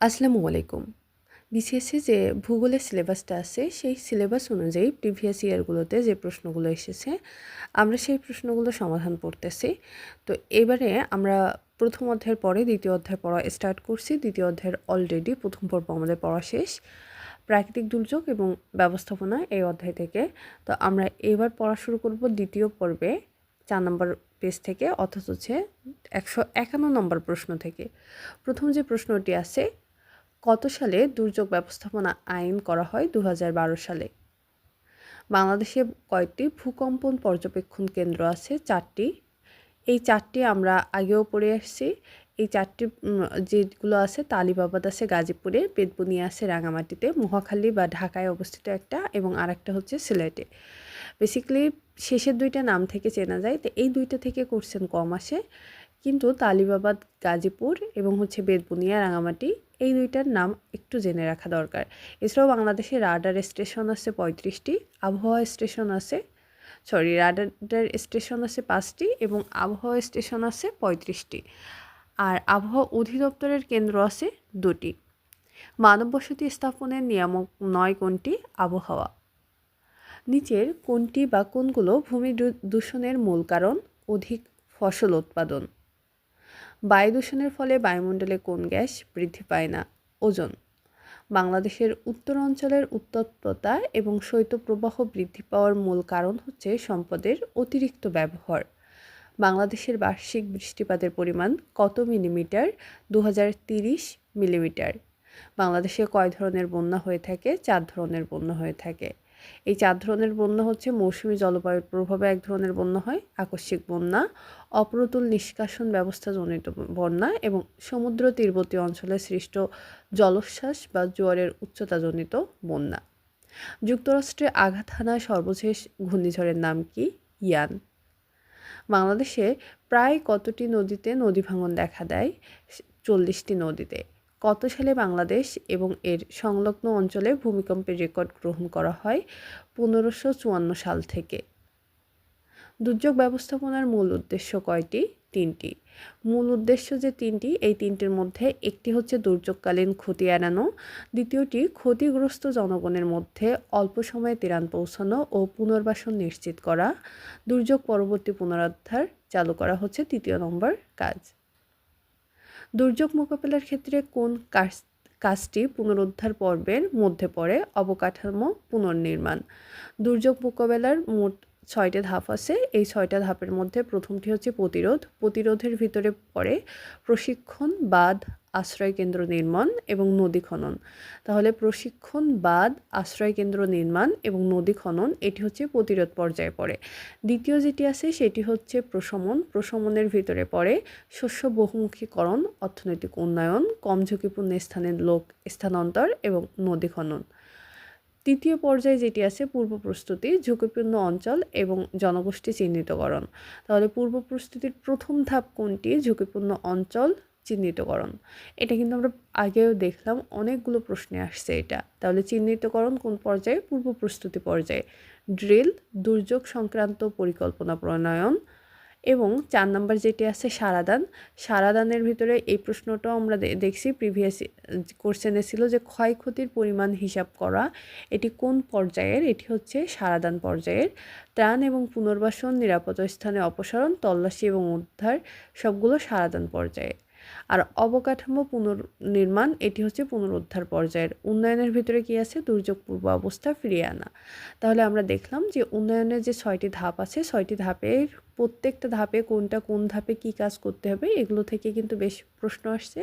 আসসালামু আলাইকুম। বিসিএসসি যে ভূগোলের সিলেবাসটা আছে, সেই সিলেবাস অনুযায়ী প্রিভিয়াস ইয়ারগুলোতে যে প্রশ্নগুলো এসেছে, আমরা সেই প্রশ্নগুলো সমাধান করতেছি। তো এবারে আমরা প্রথম অধ্যায়ের পরে দ্বিতীয় অধ্যায় পড়া স্টার্ট করছি। দ্বিতীয় অধ্যায়ের অলরেডি প্রথম পর্ব আমাদের পড়া শেষ। প্রাকৃতিক দুর্যোগ এবং ব্যবস্থাপনা এই অধ্যায় থেকে। তো আমরা এবার পড়া শুরু করব দ্বিতীয় পর্বে চার নম্বর পেজ থেকে, অথচ হচ্ছে একশো একান্ন নম্বর প্রশ্ন থেকে। প্রথম যে প্রশ্নটি আছে কত সালে দুর্যোগ ব্যবস্থাপনা আইন করা হয়? দু হাজার বারো সালে। বাংলাদেশে কয়েকটি ভূকম্পন পর্যবেক্ষণ কেন্দ্র আছে, চারটি। এই চারটি আমরা আগেও পড়ে আসছি। এই চারটি যেগুলো আছে, তালিবাবাদ আছে, গাজীপুরে বেদবুনিয়া আছে, রাঙামাটিতে, মহাখালী বা ঢাকায় অবস্থিত একটা এবং আরেকটা হচ্ছে সিলেটে। বেসিক্যালি শেষের দুইটা নাম থেকে চেনা যায়। তো এই দুইটা থেকে কোশ্চেন কম আসে। কিন্তু তালিবাবাদ, গাজীপুর এবং হচ্ছে বেদবুনিয়া রাঙামাটি এই দুইটার নাম একটু জেনে রাখা দরকার। এছাড়াও বাংলাদেশে রাডার স্টেশন আছে পঁয়ত্রিশটি, আবহাওয়া স্টেশন আছে সরি রাডার স্টেশন আছে পাঁচটি এবং আবহাওয়া স্টেশন আছে পঁয়ত্রিশটি। আর আবহাওয়া অধিদপ্তরের কেন্দ্র আছে দুটি। মানব বসতি স্থাপনের নিয়ামক নয় কোনটি? আবহাওয়া। নিচের কোনটি বা কোনগুলো ভূমি দূষণের মূল কারণ? অধিক ফসল উৎপাদন। বায়ু দূষণের ফলে বায়ুমণ্ডলে কোন গ্যাস বৃদ্ধি পায় না? ওজন বাংলাদেশের উত্তর অঞ্চলের উত্তপ্ততা এবং শৈত্যপ্রবাহ বৃদ্ধি পাওয়ার মূল কারণ হচ্ছে সম্পদের অতিরিক্ত ব্যবহার। বাংলাদেশের বার্ষিক বৃষ্টিপাতের পরিমাণ কত মিলিমিটার? দু মিলিমিটার। বাংলাদেশে কয় ধরনের বন্যা হয়ে থাকে? চার ধরনের বন্যা হয়ে থাকে। এই চার ধরনের বন্যা হচ্ছে মৌসুমি জলবায়ুর প্রভাবে এক ধরনের বন্যা হয়, আকস্মিক বন্যা, অপ্রতুল নিষ্কাশন ব্যবস্থা জনিত বন্যা এবং সমুদ্র তীরবর্তী অঞ্চলে সৃষ্ট জলোচ্ছ্বাস বা জোয়ারের উচ্চতাজনিত বন্যা। যুক্তরাষ্ট্রে আঘাত হানা সর্বশেষ ঘূর্ণিঝড়ের নাম কি? ইয়ান। বাংলাদেশে প্রায় কতটি নদীতে নদী ভাঙন দেখা দেয়? চল্লিশটি নদীতে। কত সালে বাংলাদেশ এবং এর সংলগ্ন অঞ্চলে ভূমিকম্পের রেকর্ড গ্রহণ করা হয় পনেরোশো চুয়ান্ন সাল থেকে। দুর্যোগ ব্যবস্থাপনার মূল উদ্দেশ্য কয়টি? তিনটি। মূল উদ্দেশ্য যে তিনটি, এই তিনটির মধ্যে একটি হচ্ছে দুর্যোগকালীন ক্ষতি এড়ানো, দ্বিতীয়টি ক্ষতিগ্রস্ত জনগণের মধ্যে অল্প সময়ে ত্রাণ পৌঁছানো ও পুনর্বাসন নিশ্চিত করা। দুর্যোগ পরবর্তী পুনরুদ্ধার চালু করা হচ্ছে তৃতীয় নম্বর কাজ। দুর্যোগ মোকাবেলার ক্ষেত্রে কোন কাজ কাজটি পুনরুদ্ধার পর্বের মধ্যে পড়ে? অবকাঠামো পুনর্নির্মাণ। দুর্যোগ মোকাবেলার মোট ছয়টা ধাপ আছে। এই ছয়টা ধাপের মধ্যে প্রথমটি হচ্ছে প্রতিরোধ। প্রতিরোধের ভিতরে পড়ে প্রশিক্ষণ বাদ আশ্রয় কেন্দ্র নির্মাণ এবং নদী খনন। তাহলে প্রশিক্ষণ বাদ আশ্রয় কেন্দ্র নির্মাণ এবং নদী খনন, এটি হচ্ছে প্রতিরোধ পর্যায়ে পড়ে। দ্বিতীয় যেটি আছে, সেটি হচ্ছে প্রশমন। প্রশমনের ভিতরে পড়ে শস্য বহুমুখীকরণ, অর্থনৈতিক উন্নয়ন, কম ঝুঁকিপূর্ণ স্থানের লোক, স্থানান্তর এবং নদী খনন। তৃতীয় পর্যায়ে যেটি আছে, পূর্ব প্রস্তুতি, ঝুঁকিপূর্ণ অঞ্চল এবং জনগোষ্ঠী চিহ্নিতকরণ। তাহলে পূর্ব প্রস্তুতির প্রথম ধাপ কোনটি? ঝুঁকিপূর্ণ অঞ্চল, চিহ্নিতকরণ। এটা কিন্তু আমরা আগেও দেখলাম, অনেকগুলো প্রশ্নে আসছে এটা। তাহলে চিহ্নিতকরণ কোন পর্যায়ে? পূর্ব প্রস্তুতি পর্যায়ে। ড্রিল, দুর্যোগ সংক্রান্ত পরিকল্পনা প্রণয়ন এবং চার নাম্বার যেটি আছে সারাদান, সারাদানের ভিতরে এই প্রশ্নটাও আমরা দেখছি প্রিভিয়াস কোশ্চেনে ছিল যে ক্ষয়ক্ষতির পরিমাণ হিসাব করা, এটি কোন পর্যায়ের? এটি হচ্ছে সারাদান পর্যায়ের। ত্রাণ এবং পুনর্বাসন নিরাপদ স্থানে অপসারণ, তল্লাশি এবং উদ্ধার, সবগুলো সারাদান পর্যায়ে আর অবকাঠামো পুনর্নির্মাণ, এটি হচ্ছে পুনরুদ্ধার পর্যায়ের। উন্নয়নের ভিতরে কি আছে? দুর্যোগ পূর্ব অবস্থা ফিরিয়ে আনা। তাহলে আমরা দেখলাম যে উন্নয়নের যে ছয়টি ধাপ আছে, ছয়টি ধাপের প্রত্যেকটা ধাপে কোনটা কোন ধাপে কি কাজ করতে হবে, এগুলো থেকে কিন্তু বেশ প্রশ্ন আসছে।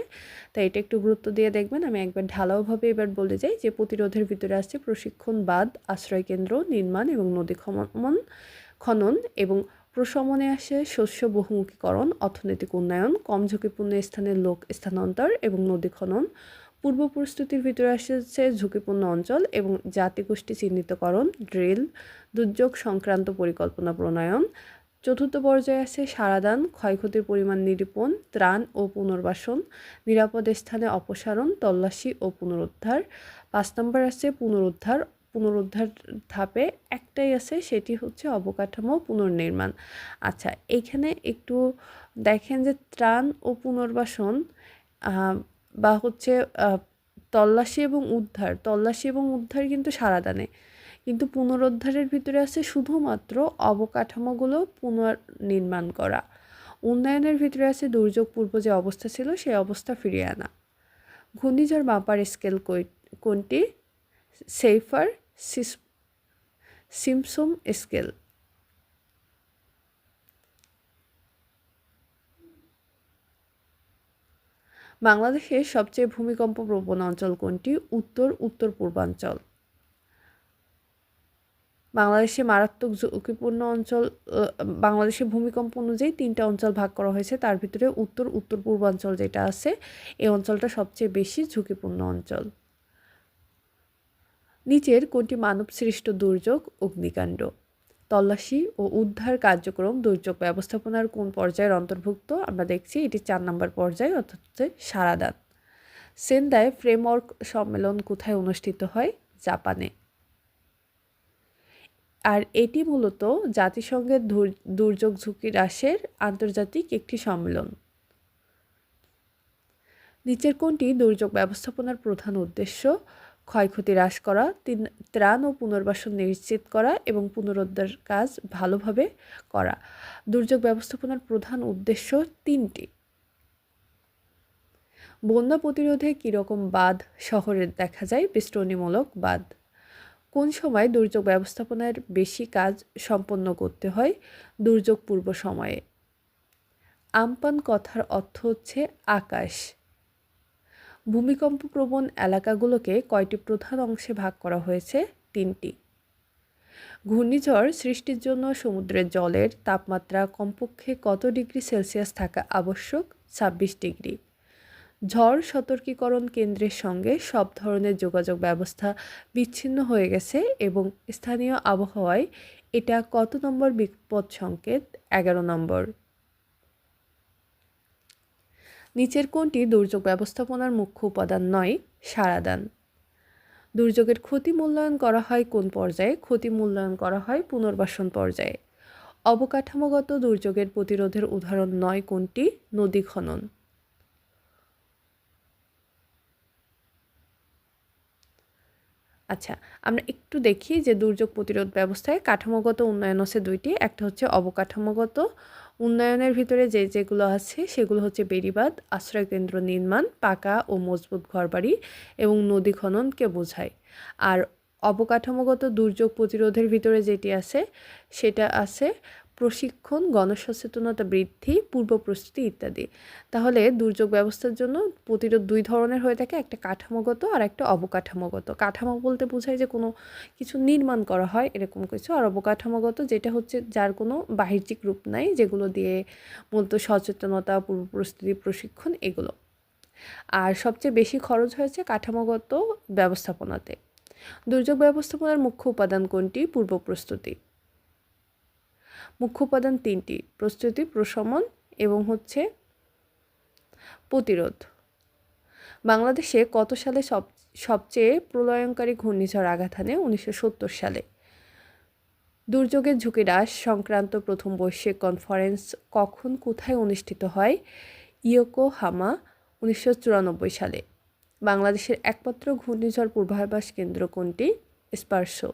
তাই এটা একটু গুরুত্ব দিয়ে দেখবেন। আমি একবার ঢালাওভাবে এবার বলে যাই যে প্রতিরোধের ভিতরে আছে প্রশিক্ষণ বাদ আশ্রয় কেন্দ্র নির্মাণ এবং নদী খনন খনন। এবং প্রশমনে আসে শস্য বহুমুখীকরণ, অর্থনৈতিক উন্নয়ন, কম ঝুঁকিপূর্ণ স্থানের লোক স্থানান্তর এবং নদী খনন। পূর্ব প্রস্তুতির ভিতরে আসছে ঝুঁকিপূর্ণ অঞ্চল এবং জাতিগোষ্ঠী চিহ্নিতকরণ, ড্রিল, দুর্যোগ সংক্রান্ত পরিকল্পনা প্রণয়ন। চতুর্থ পর্যায়ে আছে সারাদান, ক্ষয়ক্ষতির পরিমাণ নিরূপণ, ত্রাণ ও পুনর্বাসন, নিরাপদ স্থানে অপসারণ, তল্লাশি ও পুনরুদ্ধার। পাঁচ নম্বর আছে পুনরুদ্ধার পুনরুদ্ধার ধাপে একটাই আছে, সেটি হচ্ছে অবকাঠামো পুনর্নির্মাণ। আচ্ছা এইখানে একটু দেখেন যে ত্রাণ ও পুনর্বাসন বা হচ্ছে তল্লাশি এবং উদ্ধার। তল্লাশি এবং উদ্ধার কিন্তু সারাদানে। কিন্তু পুনরুদ্ধারের ভিতরে আছে শুধুমাত্র অবকাঠামোগুলো পুনর্নির্মাণ করা। উন্নয়নের ভিতরে আছে দুর্যোগ পূর্ব যে অবস্থা ছিল, সেই অবস্থা ফিরিয়ে আনা। ঘূর্ণিঝড় মাপার স্কেল কোনটি? সেইফার সিস সিমসুম স্কেল। বাংলাদেশের সবচেয়ে ভূমিকম্প প্রবণ অঞ্চল কোনটি? উত্তর উত্তর পূর্বাঞ্চল। বাংলাদেশে মারাত্মক ঝুঁকিপূর্ণ অঞ্চল বাংলাদেশে ভূমিকম্প অনুযায়ী তিনটা অঞ্চল ভাগ করা হয়েছে। তার ভিতরে উত্তর উত্তর পূর্বাঞ্চল যেটা আছে, এই অঞ্চলটা সবচেয়ে বেশি ঝুঁকিপূর্ণ অঞ্চল। নিচের কোনটি মানব সৃষ্ট দুর্যোগ, অগ্নিকাণ্ড? তল্লাশি ও উদ্ধার কার্যক্রম, দুর্যোগ ব্যবস্থাপনার কোন পর্যায়ের অন্তর্ভুক্ত? আমরা দেখছি এটি চার নম্বর পর্যায়ে, অর্থাৎ সারাদান। সেন্দায় ফ্রেমওয়ার্ক সম্মেলন কোথায় অনুষ্ঠিত হয়? জাপানে। আর এটি মূলত জাতিসংঘের দুর্যোগ ঝুঁকি হ্রাসের আন্তর্জাতিক একটি সম্মেলন। নিচের কোনটি দুর্যোগ ব্যবস্থাপনার প্রধান উদ্দেশ্য? ক্ষয়ক্ষতি হ্রাস করা, তিন, ত্রাণ ও পুনর্বাসন নিশ্চিত করা এবং পুনরুদ্ধার কাজ ভালোভাবে করা। দুর্যোগ ব্যবস্থাপনার প্রধান উদ্দেশ্য তিনটি। বন্যা প্রতিরোধে কীরকম বাঁধ শহরে দেখা যায়? বেষ্টনীমূলক বাঁধ। কোন সময় দুর্যোগ ব্যবস্থাপনার বেশি কাজ সম্পন্ন করতে হয়? দুর্যোগ পূর্ব সময়ে। আমপান কথার অর্থ হচ্ছে আকাশ। ভূমিকম্প প্রবণ এলাকাগুলোকে কয়টি প্রধান অংশে ভাগ করা হয়েছে? তিনটি। ঘূর্ণিঝড় সৃষ্টির জন্য সমুদ্রের জলের তাপমাত্রা কমপক্ষে কত ডিগ্রি সেলসিয়াস থাকা আবশ্যক? ছাব্বিশ ডিগ্রি। ঝড় সতর্কীকরণ কেন্দ্রের সঙ্গে সব ধরনের যোগাযোগ ব্যবস্থা বিচ্ছিন্ন হয়ে গেছে এবং স্থানীয় আবহাওয়ায় এটা কত নম্বর বিপদ সংকেত এগারো নম্বর। নিচের কোনটি দুর্যোগ ব্যবস্থাপনার মুখ্য উপাদান নয় সারাদান দুর্যোগের ক্ষতি মূল্যায়ন করা হয় কোন পর্যায়ে? ক্ষতি মূল্যায়ন করা হয় পুনর্বাসন পর্যায়ে। অবকাঠামোগত দুর্যোগের প্রতিরোধের উদাহরণ নয় কোনটি? নদী খনন। আচ্ছা আমরা একটু দেখি যে দুর্যোগ প্রতিরোধ ব্যবস্থায় কাঠামোগত উন্নয়ন আছে দুইটি। একটা হচ্ছে অবকাঠামোগত উন্নয়নের ভিতরে যে যেগুলো আছে, সেগুলো হচ্ছে বেড়িবাঁধ, আশ্রয়কেন্দ্র নির্মাণ, পাকা ও মজবুত ঘরবাড়ি এবং নদী খননকে বোঝায়। আর অবকাঠামোগত দুর্যোগ প্রতিরোধের ভিতরে যেটি আছে, সেটা আছে প্রশিক্ষণ, গণসচেতনতা বৃদ্ধি, পূর্ব প্রস্তুতি ইত্যাদি। তাহলে দুর্যোগ ব্যবস্থার জন্য প্রতিরোধ দুই ধরনের হয়ে থাকে, একটা কাঠামোগত আর একটা অবকাঠামোগত। কাঠামো বলতে বোঝায় যে কোনো কিছু নির্মাণ করা হয় এরকম কিছু, আর অবকাঠামোগত যেটা হচ্ছে যার কোনো বাহ্যিক রূপ নাই, যেগুলো দিয়ে মূলত সচেতনতা, পূর্ব প্রস্তুতি, প্রশিক্ষণ এগুলো। আর সবচেয়ে বেশি খরচ হয়েছে কাঠামোগত ব্যবস্থাপনাতে। দুর্যোগ ব্যবস্থাপনার মুখ্য উপাদান কোনটি? পূর্ব প্রস্তুতি। মুখ্য উপাদান তিনটি, প্রস্তুতি, প্রশমন এবং হচ্ছে প্রতিরোধ। বাংলাদেশে কত সালে সব, সবচেয়ে প্রলয়ঙ্কারী ঘূর্ণিঝড় আঘাত হানে? উনিশশো সালে। দুর্যোগের ঝুঁকি হ্রাস সংক্রান্ত প্রথম বৈশ্বিক কনফারেন্স কখন কোথায় অনুষ্ঠিত হয়? ইয়োকো হামা উনিশশো চুরানব্বই সালে। বাংলাদেশের একমাত্র ঘূর্ণিঝড় পূর্বাভাস কেন্দ্র কোনটি? স্পার্শো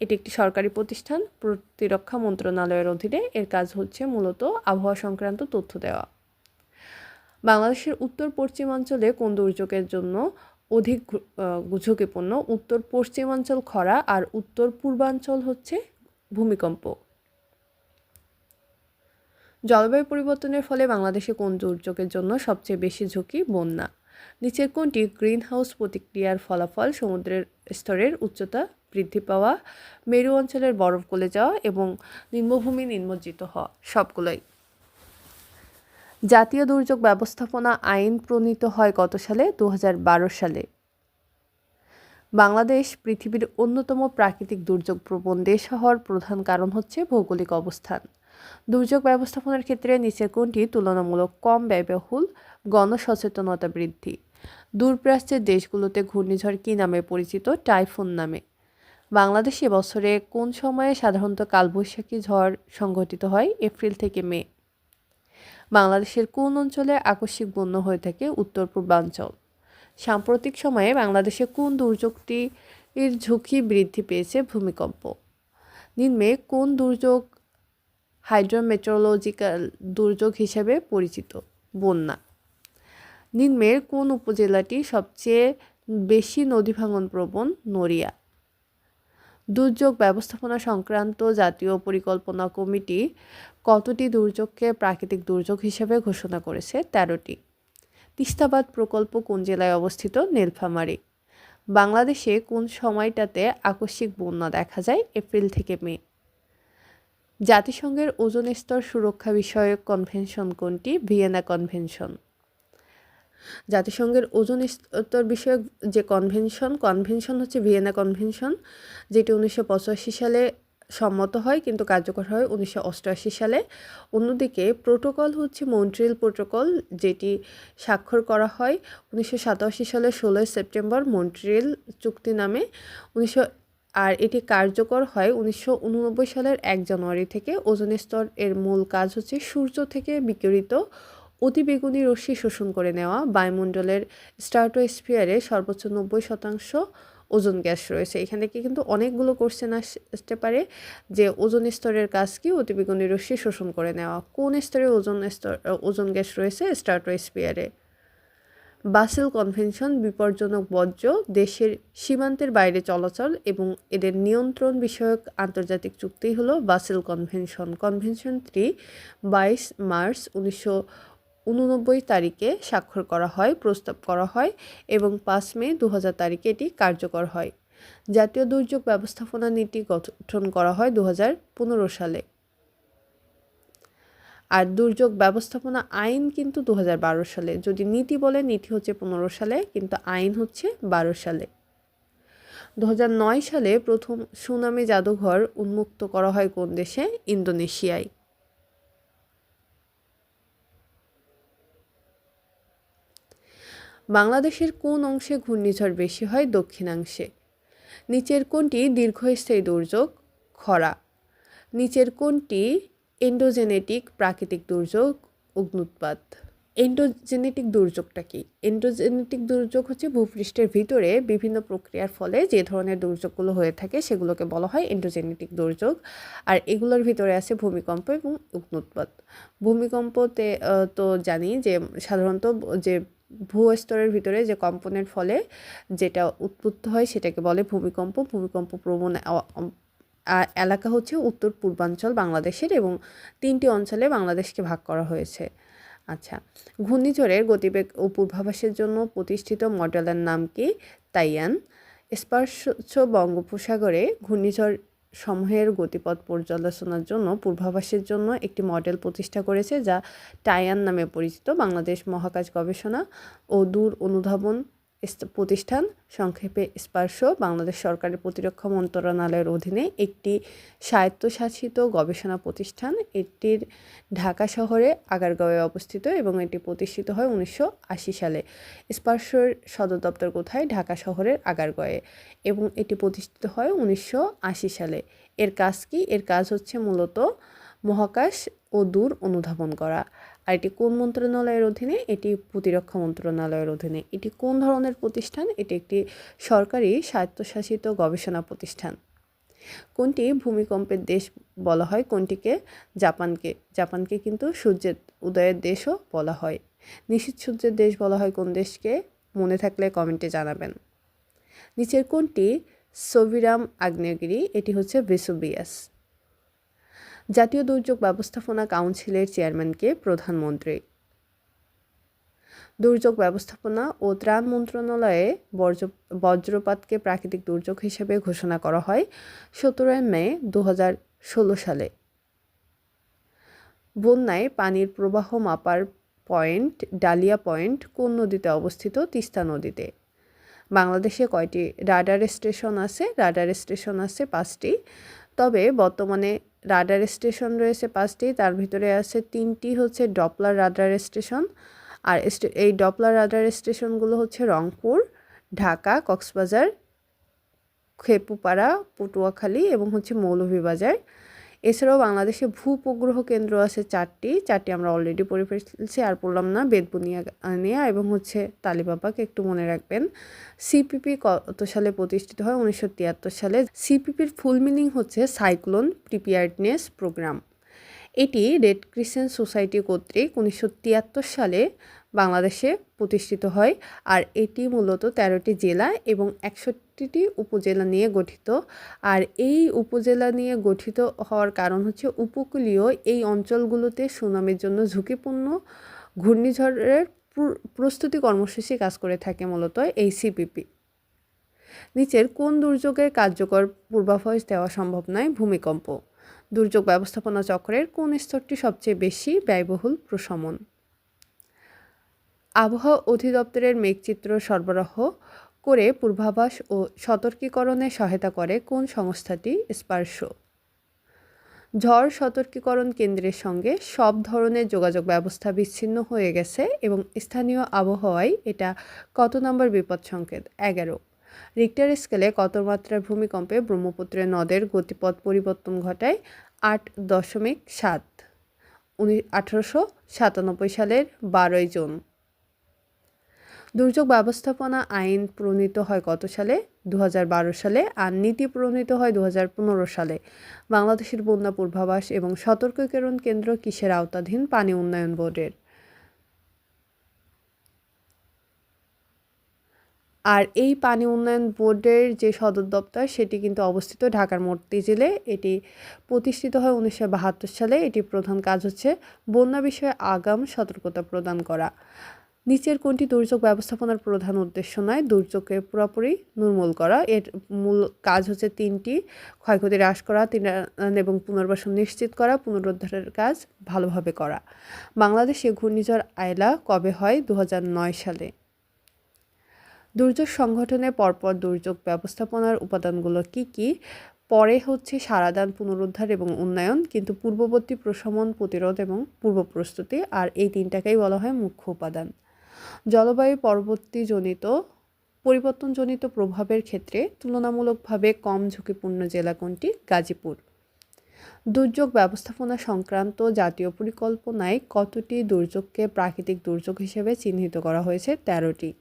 এটি একটি সরকারি প্রতিষ্ঠান, প্রতিরক্ষা মন্ত্রণালয়ের অধীনে। এর কাজ হচ্ছে মূলত আবহাওয়া সংক্রান্ত তথ্য দেওয়া। বাংলাদেশের উত্তর পশ্চিমাঞ্চলে কোন দুর্যোগের জন্য অধিক ঝুঁকিপূর্ণ উত্তর পশ্চিমাঞ্চল খরা আর উত্তর পূর্বাঞ্চল হচ্ছে ভূমিকম্প। জলবায়ু পরিবর্তনের ফলে বাংলাদেশে কোন দুর্যোগের জন্য সবচেয়ে বেশি ঝুঁকি? বন্যা। নিচের কোনটি? গ্রিন হাউস প্রতিক্রিয়ার ফলাফল সমুদ্রের স্তরের উচ্চতা বৃদ্ধি পাওয়া, মেরু অঞ্চলের বরফ গলে যাওয়া এবং নিম্নভূমি নিম্নজিত হওয়া, সবগুলোই। জাতীয় দুর্যোগ ব্যবস্থাপনা আইন প্রণীত হয় গত সালে দু হাজার বারো সালে। বাংলাদেশ পৃথিবীর অন্যতম প্রাকৃতিক দুর্যোগ প্রবণ দেশ হওয়ার প্রধান কারণ হচ্ছে ভৌগোলিক অবস্থান। দুর্যোগ ব্যবস্থাপনার ক্ষেত্রে নিচের কোনটি তুলনামূলক কম ব্যয়বহুল, গণসচেতনতা বৃদ্ধি। দূরপ্রাচ্যের দেশগুলোতে ঘূর্ণিঝড় কী নামে পরিচিত? টাইফুন নামে। বাংলাদেশে বছরে কোন সময়ে সাধারণত কালবৈশাখী ঝড় সংঘটিত হয়? এপ্রিল থেকে মে। বাংলাদেশের কোন অঞ্চলে আকস্মিক বন্যা হয়ে থাকে? উত্তর, পূর্বাঞ্চল। সাম্প্রতিক সময়ে বাংলাদেশে কোন দুর্যোগটির ঝুঁকি বৃদ্ধি পেয়েছে ভূমিকম্প? নিম্নে কোন দুর্যোগ হাইড্রোমেট্রোলজিক্যাল দুর্যোগ হিসেবে পরিচিত? বন্যা। নিম্নের কোন উপজেলাটি সবচেয়ে বেশি নদী ভাঙন প্রবণ? নড়িয়া। দুর্যোগ ব্যবস্থাপনা সংক্রান্ত জাতীয় পরিকল্পনা কমিটি কতটি দুর্যোগকে প্রাকৃতিক দুর্যোগ হিসেবে ঘোষণা করেছে তেরোটি। তিস্তাবাদ প্রকল্প কোন জেলায় অবস্থিত? নীলফামারী। বাংলাদেশে কোন সময়টাতে আকস্মিক বন্যা দেখা যায়? এপ্রিল থেকে মে। জাতিসংঘের ওজন স্তর সুরক্ষা বিষয়ক কনভেনশন কোনটি? Vienna convention. জাতিসংঘের ওজন স্তর বিষয়ক যে কনভেনশন কনভেনশন হচ্ছে ভিয়েনা কনভেনশন যেটি উনিশশো পঁচাশি সালে সম্মত হয় কিন্তু কার্যকর হয় উনিশশো অষ্টআশি সালে। অন্যদিকে প্রোটোকল হচ্ছে মন্ট্রিল প্রোটোকল যেটি স্বাক্ষর করা হয় উনিশশো সালের ষোলোই সেপ্টেম্বর মন্ট্রিল চুক্তি নামে। উনিশশো, আর এটি কার্যকর হয় উনিশশো উননব্বই সালের এক জানুয়ারি থেকে। ওজন স্তর এর মূল কাজ হচ্ছে সূর্য থেকে বিকিরিত অতিবেগুনি রশ্মি শোষণ করে নেওয়া বায়ুমণ্ডলের স্টার্টোস্ফিয়ারে সর্বোচ্চ নব্বই শতাংশ ওজন গ্যাস রয়েছে। এখান থেকে কিন্তু অনেকগুলো কোশ্চেন আসতে পারে যে ওজন স্তরের কাজ কি অতিবেগুনি রশ্মি শোষণ করে নেওয়া কোন স্তরে ওজন স্তর, ওজন গ্যাস রয়েছে স্টার্টোস্ফিয়ারে? বাসেল কনভেনশন বিপজ্জনক বর্জ্য দেশের সীমান্তের বাইরে চলাচল এবং এদের নিয়ন্ত্রণ বিষয়ক আন্তর্জাতিক চুক্তি হলো বাসেল কনভেনশন। কনভেনশন থ্রি বাইশ মার্চ উনিশশো উননব্বই তারিখে স্বাক্ষর করা হয়, প্রস্তাব করা হয় এবং পাঁচ মে দু হাজার তারিখে এটি কার্যকর হয়। জাতীয় দুর্যোগ ব্যবস্থাপনা নীতি গঠন করা হয় দু হাজার পনেরো সালে। আর দুর্যোগ ব্যবস্থাপনা আইন কিন্তু দু সালে। যদি নীতি বলে, নীতি হচ্ছে পনেরো সালে, কিন্তু আইন হচ্ছে বারো সালে। দু সালে প্রথম সুনামি জাদুঘর উন্মুক্ত করা হয় কোন দেশে? ইন্দোনেশিয়ায়। বাংলাদেশের কোন অংশে ঘূর্ণিঝড় বেশি হয় দক্ষিণাংশে? নিচের কোনটি দীর্ঘস্থায়ী দুর্যোগ? খরা। নিচের কোনটি এন্ডোজেনেটিক প্রাকৃতিক দুর্যোগ? অগ্নুৎপাত এন্ডোজেনেটিক দুর্যোগটা কি? এন্ডোজেনেটিক দুর্যোগ হচ্ছে ভূপৃষ্ঠের ভিতরে বিভিন্ন প্রক্রিয়ার ফলে যে ধরনের দুর্যোগগুলো হয়ে থাকে সেগুলোকে বলা হয় এন্ডোজেনেটিক দুর্যোগ। আর এগুলোর ভিতরে আছে ভূমিকম্প এবং অগ্নুৎপাত ভূমিকম্পতে তো জানি যে সাধারণত যে ভূস্তরের ভিতরে যে কম্পনের ফলে যেটা উৎপত্ত হয় সেটাকে বলে ভূমিকম্প। ভূমিকম্প প্রবণ এলাকা হচ্ছে উত্তর পূর্বাঞ্চল বাংলাদেশের এবং তিনটি অঞ্চলে বাংলাদেশকে ভাগ করা হয়েছে। আচ্ছা ঘূর্ণিঝড়ের গতিবেগ ও পূর্বাভাসের জন্য প্রতিষ্ঠিত মডেলের নাম কি? তাইয়ান। স্পর্শ, বঙ্গোপসাগরে ঘূর্ণিঝড় সমূহের গতিপথ পর্যালোচনার জন্য, পূর্বাভাসের জন্য একটি মডেল প্রতিষ্ঠা করেছে যা টায়ান নামে পরিচিত বাংলাদেশ মহাকাশ গবেষণা ও দূর অনুধাবন প্রতিষ্ঠান সংক্ষেপে স্পার্শ, বাংলাদেশ সরকারের প্রতিরক্ষা মন্ত্রণালয়ের অধীনে একটি স্বায়ত্তশাসিত গবেষণা প্রতিষ্ঠান, এটির ঢাকা শহরে আগারগাঁওয়ে অবস্থিত এবং এটি প্রতিষ্ঠিত হয় উনিশশো আশি সালে। স্পার্শর সদর দপ্তর কোথায়? ঢাকা শহরের আগারগাঁওয়ে। এবং এটি প্রতিষ্ঠিত হয় উনিশশো আশি সালে। এর কাজ কি? এর কাজ হচ্ছে মূলত মহাকাশ ও দূর অনুধাবন করা। আর এটি কোন মন্ত্রণালয়ের অধীনে? এটি প্রতিরক্ষা মন্ত্রণালয়ের অধীনে। এটি কোন ধরনের প্রতিষ্ঠান? এটি একটি সরকারি স্বায়ত্তশাসিত গবেষণা প্রতিষ্ঠান। কোনটি ভূমিকম্পের দেশ বলা হয়? কোনটিকে? জাপানকে। জাপানকে কিন্তু সূর্যের উদয়ের দেশও বলা হয়। নিশীত সূর্যের দেশ বলা হয় কোন দেশকে? মনে থাকলে কমেন্টে জানাবেন। নিচের কোনটি? সোভিরাম আগ্নেয়গিরি। এটি হচ্ছে ভেসুবিয়াস জাতীয় দুর্যোগ ব্যবস্থাপনা কাউন্সিলের চেয়ারম্যানকে প্রধানমন্ত্রী। দুর্যোগ ব্যবস্থাপনা ও ত্রাণ মন্ত্রণালয়ে বর্জ্য বজ্রপাতকে প্রাকৃতিক দুর্যোগ হিসেবে ঘোষণা করা হয় সতেরোই মে দু সালে। বন্যায় পানির প্রবাহ মাপার পয়েন্ট ডালিয়া পয়েন্ট কোন নদীতে অবস্থিত তিস্তা নদীতে। বাংলাদেশে কয়টি রাডার স্টেশন আছে? রাডার স্টেশন আছে পাঁচটি। তবে বর্তমানে রাডার স্টেশন রয়েছে পাঁচটি, তার ভিতরে আছে তিনটি হচ্ছে ডপলার রাডার স্টেশন। আর এই ডপলার রাডার স্টেশনগুলো হচ্ছে রংপুর, ঢাকা, কক্সবাজার, খেপুপাড়া, পটুয়াখালী এবং হচ্ছে মৌলভীবাজার। এছাড়াও বাংলাদেশে ভূপগ্রহ কেন্দ্র আছে চারটি। চারটি আমরা অলরেডি পড়ে ফেলছি, আর পড়লাম না বেদবুনিয়া নিয়া এবং হচ্ছে তালিবাবাকে একটু মনে রাখবেন। সিপিপি কত সালে প্রতিষ্ঠিত হয়? উনিশশো তিয়াত্তর সালে। সিপিপির ফুল মিনিং হচ্ছে সাইক্লোন প্রিপেয়ার্ডনেস প্রোগ্রাম এটি রেড ক্রিসেন্ট সোসাইটি কর্তৃক উনিশশো তিয়াত্তর সালে বাংলাদেশে প্রতিষ্ঠিত হয় আর এটি মূলত তেরোটি জেলা এবং একষট্টিটি উপজেলা নিয়ে গঠিত। আর এই উপজেলা নিয়ে গঠিত হওয়ার কারণ হচ্ছে উপকূলীয় এই অঞ্চলগুলোতে সুনামের জন্য ঝুঁকিপূর্ণ ঘূর্ণিঝড়ের প্রস্তুতি কর্মসূচি কাজ করে থাকে মূলত এই সিপিপি। নিচের কোন দুর্যোগের কার্যকর পূর্বাভাস দেওয়া সম্ভব নয়? ভূমিকম্প। দুর্যোগ ব্যবস্থাপনা চক্রের কোন স্তরটি সবচেয়ে বেশি ব্যয়বহুল প্রশমন? আবহাওয়া অধিদপ্তরের মেঘচিত্র সরবরাহ করে পূর্বাভাস ও সতর্কীকরণে সহায়তা করে কোন সংস্থাটি? স্পার্শ। ঝড় সতর্কীকরণ কেন্দ্রের সঙ্গে সব ধরনের যোগাযোগ ব্যবস্থা বিচ্ছিন্ন হয়ে গেছে এবং স্থানীয় আবহাওয়ায় এটা কত নম্বর বিপদ সংকেত? এগারো। রিক্টার স্কেলে কত মাত্রার ভূমিকম্পে ব্রহ্মপুত্রের নদের গতিপথ পরিবর্তন ঘটায়? আট দশমিক সাত। উনি আঠারোশো সাতানব্বই সালের বারোই জুন। দুর্যোগ ব্যবস্থাপনা আইন প্রণীত হয় কত সালে? দু হাজার বারো সালে আর নীতি প্রণীত হয় দু হাজার পনেরো সালে। বাংলাদেশের বন্যা পূর্বাভাস এবং সতর্কীকরণ কেন্দ্র কিসের আওতাধীন? পানি উন্নয়ন বোর্ডের। আর এই পানি উন্নয়ন বোর্ডের যে সদর দপ্তর, সেটি কিন্তু অবস্থিত ঢাকার মর্তিঝিলে এটি প্রতিষ্ঠিত হয় উনিশশো বাহাত্তর সালে। এটি প্রধান কাজ হচ্ছে বন্যা বিষয়ে আগাম সতর্কতা প্রদান করা। নিচের কোনটি দুর্যোগ ব্যবস্থাপনার প্রধান উদ্দেশ্য নয়? দুর্যোগকে পুরোপুরি নির্মূল করা। এর মূল কাজ হচ্ছে তিনটি, ক্ষয়ক্ষতি হ্রাস করা, তিন, এবং পুনর্বাসন নিশ্চিত করা, পুনরুদ্ধারের কাজ ভালোভাবে করা। বাংলাদেশে ঘূর্ণিঝড় আয়লা কবে হয়? দু হাজার নয় সালে। দুর্যোগ সংগঠনে পরপর দুর্যোগ ব্যবস্থাপনার উপাদানগুলো কি কি? পরে হচ্ছে সারাদান পুনরুদ্ধার এবং উন্নয়ন, কিন্তু পূর্ববর্তী প্রশমন, প্রতিরোধ এবং পূর্ব প্রস্তুতি আর এই তিনটাকেই বলা হয় মুখ্য উপাদান। জলবায়ু পরবর্তীজনিত, পরিবর্তনজনিত প্রভাবের ক্ষেত্রে তুলনামূলকভাবে কম ঝুঁকিপূর্ণ জেলা কোনটি? গাজীপুর। দুর্যোগ ব্যবস্থাপনা সংক্রান্ত জাতীয় পরিকল্পনায় কতটি দুর্যোগকে প্রাকৃতিক দুর্যোগ হিসেবে চিহ্নিত করা হয়েছে? তেরোটি।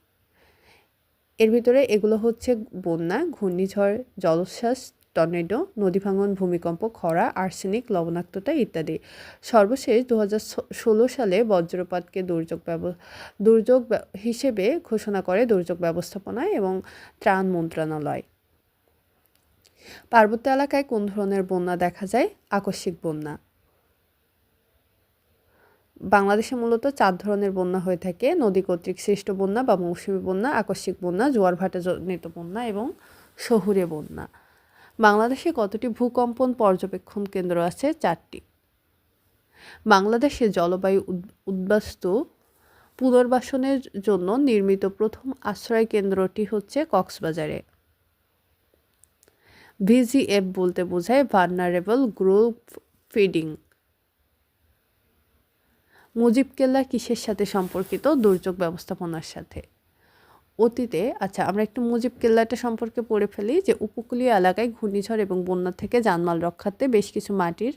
এর ভিতরে এগুলো হচ্ছে বন্যা, ঘূর্ণিঝড়, জলোচ্ছ্বাস টর্নেডো, নদী ভাঙন, ভূমিকম্প, খরা, আর্সেনিক, লবণাক্ততা ইত্যাদি। সর্বশেষ দু সালে বজ্রপাতকে দুর্যোগ দুর্যোগ হিসেবে ঘোষণা করে দুর্যোগ ব্যবস্থাপনায় এবং ত্রাণ মন্ত্রণালয়। পার্বত্য এলাকায় কোন ধরনের বন্যা দেখা যায়? আকস্মিক বন্যা। বাংলাদেশে মূলত চার ধরনের বন্যা হয়ে থাকে। নদী কর্তৃক সৃষ্ট বন্যা বা মৌসুমী বন্যা, আকস্মিক বন্যা জোয়ার ভাটা জনিত বন্যা এবং শহুরে বন্যা। বাংলাদেশে কতটি ভূকম্পন পর্যবেক্ষণ কেন্দ্র আছে? চারটি। বাংলাদেশে জলবায়ু উদ্বাস্তু পুনর্বাসনের জন্য নির্মিত প্রথম আশ্রয় কেন্দ্রটি হচ্ছে কক্সবাজারে। ভিজিএফ বলতে বোঝায় vulnerable group feeding. Mujib Kella কিসের সাথে সম্পর্কিত? দুর্যোগ ব্যবস্থাপনার সাথে। অতীতে আচ্ছা আমরা একটু মুজিব কেল্লাটা সম্পর্কে পড়ে ফেলি, যে উপকূলীয় এলাকায় ঘূর্ণিঝড় এবং বন্যা থেকে জানমাল রক্ষার্থে বেশ কিছু মাটির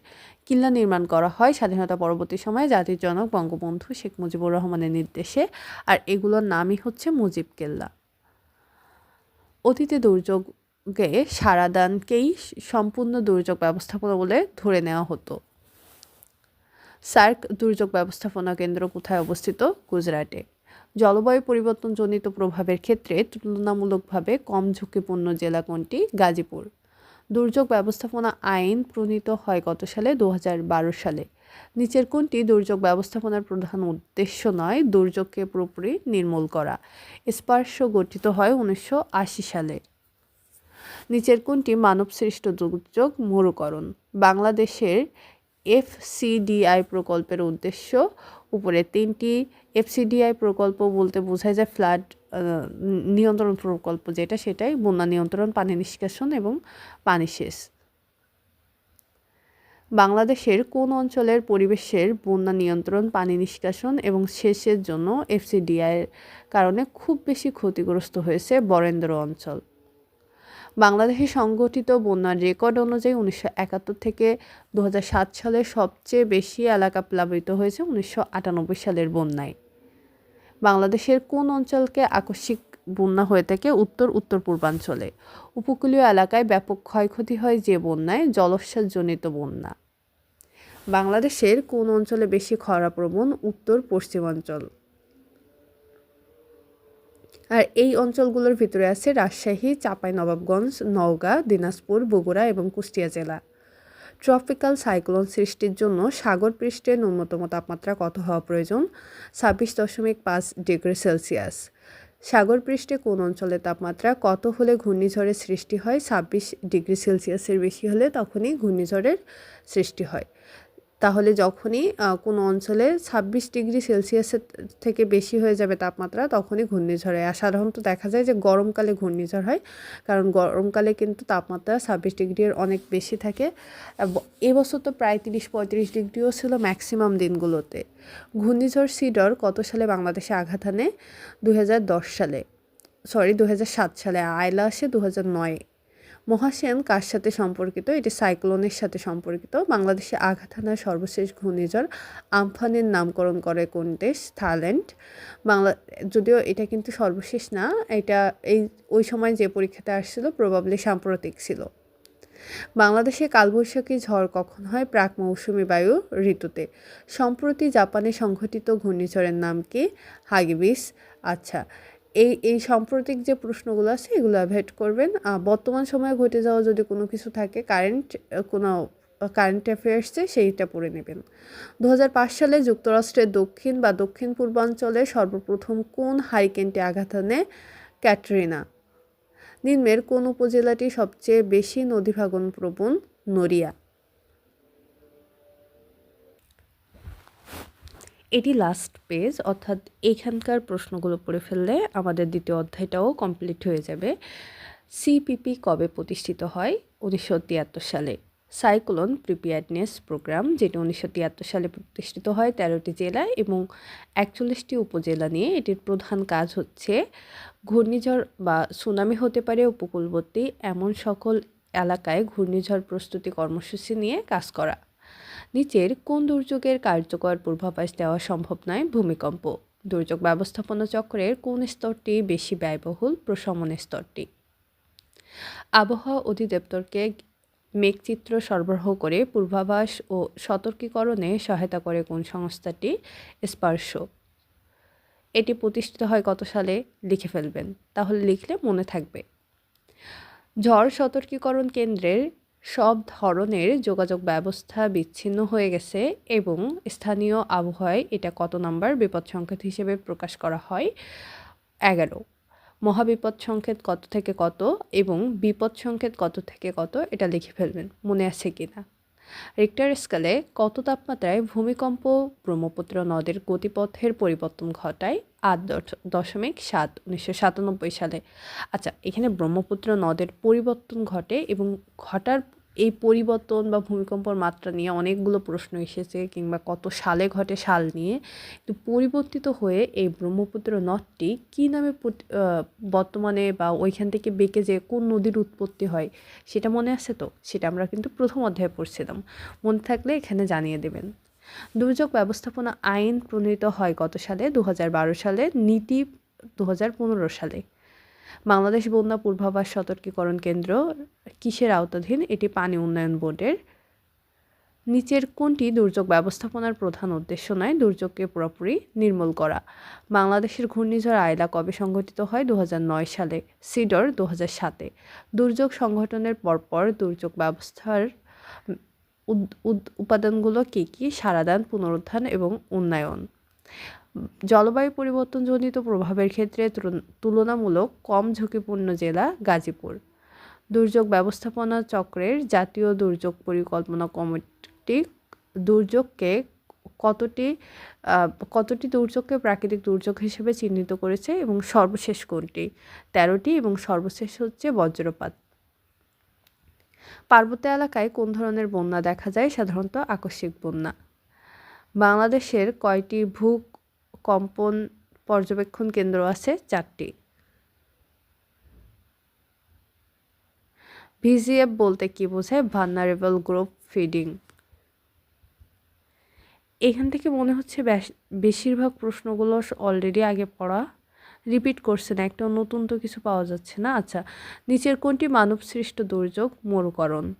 কিল্লা নির্মাণ করা হয় স্বাধীনতা পরবর্তী সময়ে জাতির জনক বঙ্গবন্ধু শেখ মুজিবুর রহমানের নির্দেশে, আর এগুলোর নামই হচ্ছে মুজিব কেল্লা। অতীতে দুর্যোগে সারাদানকেই সম্পূর্ণ দুর্যোগ ব্যবস্থাপনা বলে ধরে নেওয়া হতো। সার্ক দুর্যোগ ব্যবস্থাপনা কেন্দ্র কোথায় অবস্থিত? গুজরাটে। জলবায়ু পরিবর্তনজনিত প্রভাবের ক্ষেত্রে তুলনামূলকভাবে কম ঝুঁকিপূর্ণ জেলা কোনটি? গাজীপুর। দুর্যোগ ব্যবস্থাপনা আইন প্রণীত হয় গত সালে দু হাজার বারো সালে। নিচের কোনটি? দুর্যোগ ব্যবস্থাপনার প্রধান উদ্দেশ্য নয়, দুর্যোগকে পুরোপুরি নির্মূল করা। স্পার্শ গঠিত হয় উনিশশো আশি সালে। নিচের কোনটি? মানবসৃষ্ট দুর্যোগ মরুকরণ। বাংলাদেশের এফসিডিআই প্রকল্পের উদ্দেশ্য, উপরে তিনটি এফসিডিআই প্রকল্প বলতে বোঝায় যায় ফ্লাড নিয়ন্ত্রণ প্রকল্প যেটা, সেটাই বন্যা নিয়ন্ত্রণ, পানি নিষ্কাশন এবং পানি সেচ। বাংলাদেশের কোন অঞ্চলের পরিবেশের বন্যা নিয়ন্ত্রণ, পানি নিষ্কাশন এবং সেচের জন্য এফসিডিআইয়ের কারণে খুব বেশি ক্ষতিগ্রস্ত হয়েছে বরেন্দ্র অঞ্চল। বাংলাদেশে সংগঠিত বন্যার রেকর্ড অনুযায়ী উনিশশো একাত্তর থেকে দু সালে সবচেয়ে বেশি এলাকা প্লাবিত হয়েছে উনিশশো আটানব্বই সালের বন্যায়। বাংলাদেশের কোন অঞ্চলকে আকস্মিক বন্যা হয়ে থাকে উত্তর উত্তর পূর্বাঞ্চলে। উপকূলীয় এলাকায় ব্যাপক ক্ষয়ক্ষতি হয় যে বন্যায় জলস্বাদজনিত বন্যা। বাংলাদেশের কোন অঞ্চলে বেশি খরাপ্রবণ উত্তর, পশ্চিমাঞ্চল। আর এই অঞ্চলগুলোর ভিতরে আছে রাজশাহী, চাঁপাইনবাবগঞ্জ, নওগাঁ, দিনাজপুর, বগুড়া এবং কুষ্টিয়া জেলা। ট্রপিক্যাল সাইক্লোন সৃষ্টির জন্য সাগর পৃষ্ঠে ন্যূনতম তাপমাত্রা কত হওয়া প্রয়োজন? ছাব্বিশ দশমিক পাঁচ ডিগ্রি সেলসিয়াস। সাগর পৃষ্ঠে কোন অঞ্চলের তাপমাত্রা কত হলে ঘূর্ণিঝড়ের সৃষ্টি হয়? ছাব্বিশ ডিগ্রি সেলসিয়াসের বেশি হলে তখনই ঘূর্ণিঝড়ের সৃষ্টি হয়। তাহলে যখনই কোনো অঞ্চলে ছাব্বিশ ডিগ্রি সেলসিয়াসের থেকে বেশি হয়ে যাবে তাপমাত্রা, তখনই ঘূর্ণিঝড় হয়। আর সাধারণত দেখা যায় যে গরমকালে ঘূর্ণিঝড় হয়, কারণ গরমকালে কিন্তু তাপমাত্রা ছাব্বিশ ডিগ্রির অনেক বেশি থাকে। এবছর তো প্রায় তিরিশ পঁয়ত্রিশ ডিগ্রিও ছিল ম্যাক্সিমাম দিনগুলোতে। ঘূর্ণিঝড় সিডর কত সালে বাংলাদেশে আঘাত আনে দু হাজার দশ সালে, সরি দু হাজার সাত সালে, আয়লা আসে দু নয়। মহাসেন কার সাথে সম্পর্কিত? এটি সাইক্লোনের সাথে সম্পর্কিত। বাংলাদেশে আঘাত হানার সর্বশেষ ঘূর্ণিঝড় আমফানের নামকরণ করে কোন দেশ থাইল্যান্ড। বাংলা, যদিও এটা কিন্তু সর্বশেষ না, এটা এই, ওই সময় যে পরীক্ষাতে আসছিল প্রবাবলি সাম্প্রতিক ছিল। বাংলাদেশে কালবৈশাখী ঝড় কখন হয়? প্রাক মৌসুমি বায়ু ঋতুতে। সম্প্রতি জাপানে সংঘটিত ঘূর্ণিঝড়ের নাম কি? হাগিবিস আচ্ছা এই এই সাম্প্রতিক যে প্রশ্নগুলো আছে, এগুলো অ্যাভয়েড করবেন। বর্তমান সময়ে ঘটে যাওয়া যদি কোনো কিছু থাকে কারেন্ট কোনো কারেন্ট অ্যাফেয়ার্সে সেইটা পড়ে নেবেন। দু সালে যুক্তরাষ্ট্রের দক্ষিণ বা দক্ষিণ পূর্বাঞ্চলে সর্বপ্রথম কোন হারিকেনটি আঘাত আনে ক্যাটরিনা। নিম্নের কোন উপজেলাটি সবচেয়ে বেশি নদীভাগন প্রবণ নড়িয়া। এটি লাস্ট পেজ অর্থাৎ এখানকার প্রশ্নগুলো পড়ে ফেললে আমাদের দ্বিতীয় অধ্যায়টাও কমপ্লিট হয়ে যাবে। সিপিপি কবে প্রতিষ্ঠিত হয়? উনিশশো তিয়াত্তর সালে। সাইক্লোন প্রিপেয়ারনেস প্রোগ্রাম, যেটি উনিশশো তিয়াত্তর সালে প্রতিষ্ঠিত হয় তেরোটি জেলা এবং একচল্লিশটি উপজেলা নিয়ে এটির প্রধান কাজ হচ্ছে ঘূর্ণিঝড় বা সুনামি হতে পারে উপকূলবর্তী এমন সকল এলাকায় ঘূর্ণিঝড় প্রস্তুতি কর্মসূচি নিয়ে কাজ করা। নিচের কোন দুর্যোগের কার্যকর পূর্বাভাস দেওয়া সম্ভব নয়? ভূমিকম্প। দুর্যোগ ব্যবস্থাপনা চক্রের কোন স্তরটি বেশি ব্যয়বহুল? প্রশমন স্তরটি। আবহাওয়া অধিদপ্তরকে মেঘচিত্র সরবরাহ করে পূর্বাভাস ও সতর্কীকরণে সহায়তা করে কোন সংস্থাটি? স্পর্শ। এটি প্রতিষ্ঠিত হয় কত সালে? লিখে ফেলবেন। তাহলে লিখলে মনে থাকবে। ঝড় সতর্কীকরণ কেন্দ্রের সব ধরনের যোগাযোগ ব্যবস্থা বিচ্ছিন্ন হয়ে গেছে এবং স্থানীয় আবহাওয়ায় এটা কত নাম্বার বিপদ সংকেত হিসেবে প্রকাশ করা হয়? এগারো। মহাবিপদ সংকেত কত থেকে কত এবং বিপদ সংকেত কত থেকে কত এটা লিখে ফেলবেন। মনে আছে কি না রিক্টার স্কেলে কত তাপমাত্রায় ভূমিকম্প ব্রহ্মপুত্র নদের গতিপথের পরিবর্তন ঘটায়? আট দশমিক সাত, উনিশশো সাতানব্বই সালে। আচ্ছা এখানে ব্রহ্মপুত্র নদের পরিবর্তন ঘটে এবং ঘটার এই পরিবর্তন বা ভূমিকম্পর মাত্রা নিয়ে অনেকগুলো প্রশ্ন এসেছে কিংবা কত সালে ঘটে সাল নিয়ে। তো পরিবর্তিত হয়ে এই ব্রহ্মপুত্র নদটি কী নামে বর্তমানে বা ওইখান থেকে বেঁকে যে কোন নদীর উৎপত্তি হয় সেটা মনে আছে তো? সেটা আমরা কিন্তু প্রথম অধ্যায়ে পড়ছিলাম। মনে থাকলে এখানে জানিয়ে দেবেন। দুর্যোগ ব্যবস্থাপনা আইন প্রণীত হয় কত সালে? দু হাজার বারো সালে, নীতি দু হাজার পনেরো সালে। বাংলাদেশ বন্যা পূর্বাভাস সতর্কীকরণ কেন্দ্র কিসের আওতাধীন? এটি পানি উন্নয়ন বোর্ডের। নিচের কোনটি দুর্যোগ ব্যবস্থাপনার প্রধান উদ্দেশ্য নয়? দুর্যোগকে পুরোপুরি নির্মূল করা। বাংলাদেশের ঘূর্ণিঝড় আয়লা কবে সংঘটিত হয়? দু হাজার নয় সালে। সিডর দু সাতে। দুর্যোগ সংগঠনের পরপর দুর্যোগ ব্যবস্থার উপাদানগুলো কী কী? সারাদান, পুনরুত্থান এবং উন্নয়ন। জলবায়ু পরিবর্তনজনিত প্রভাবের ক্ষেত্রে তুলনামূলক কম ঝুঁকিপূর্ণ জেলা গাজীপুর। দুর্যোগ ব্যবস্থাপনা চক্রের জাতীয় দুর্যোগ পরিকল্পনা কমিটি দুর্যোগকে কতটি কতটি দুর্যোগকে প্রাকৃতিক দুর্যোগ হিসেবে চিহ্নিত করেছে এবং সর্বশেষ কোনটি? তেরোটি এবং সর্বশেষ হচ্ছে বজ্রপাত। পার্বত্য এলাকায় কোন ধরনের বন্যা দেখা যায়? সাধারণত আকস্মিক বন্যা। বাংলাদেশের কয়টি ভূ কম্পন পর্যবেক্ষণ কেন্দ্র আছে? চারটি। ভিজিএফ বলতে কি বোঝায়? ভান্নারেবল গ্রুপ ফিডিং এখান থেকে মনে হচ্ছে বেশ- বেশিরভাগ প্রশ্নগুলো অলরেডি আগে পড়া। রিপিট করছে না, একটা নতুন তো কিছু পাওয়া যাচ্ছে না। আচ্ছা নিচের কোনটি মানব সৃষ্ট দুর্যোগ? মরুকরণ।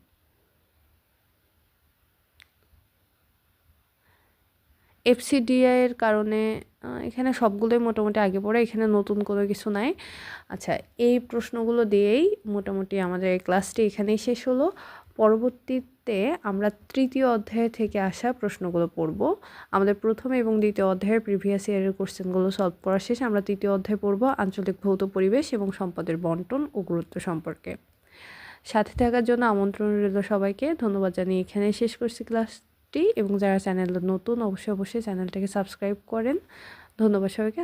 এফসিডিআই এর কারণে এখানে সবগুলোই মোটামুটি আগে পড়ে, এখানে নতুন কোনো কিছু নাই। আচ্ছা এই প্রশ্নগুলো দিয়েই মোটামুটি আমাদের এই ক্লাসটি এখানেই শেষ হলো। পরবর্তীতে আমরা তৃতীয় অধ্যায় থেকে আসা প্রশ্নগুলো পড়ব। আমাদের প্রথম এবং দ্বিতীয় অধ্যায়ের প্রিভিয়াস ইয়ারের কোশ্চেনগুলো সলভ করা শেষে। আমরা তৃতীয় অধ্যায় পড়ব আঞ্চলিক ভৌত পরিবেশ এবং সম্পদের বন্টন ও গুরুত্ব সম্পর্কে। সাথে থাকার জন্য আমন্ত্রণ রইল সবাইকে। ধন্যবাদ জানিয়ে এখানে শেষ করছি ক্লাসটি এবং যারা চ্যানেল নতুন অবশ্যই অবশ্যই চ্যানেলটাকে সাবস্ক্রাইব করেন। ধন্যবাদ সবাইকে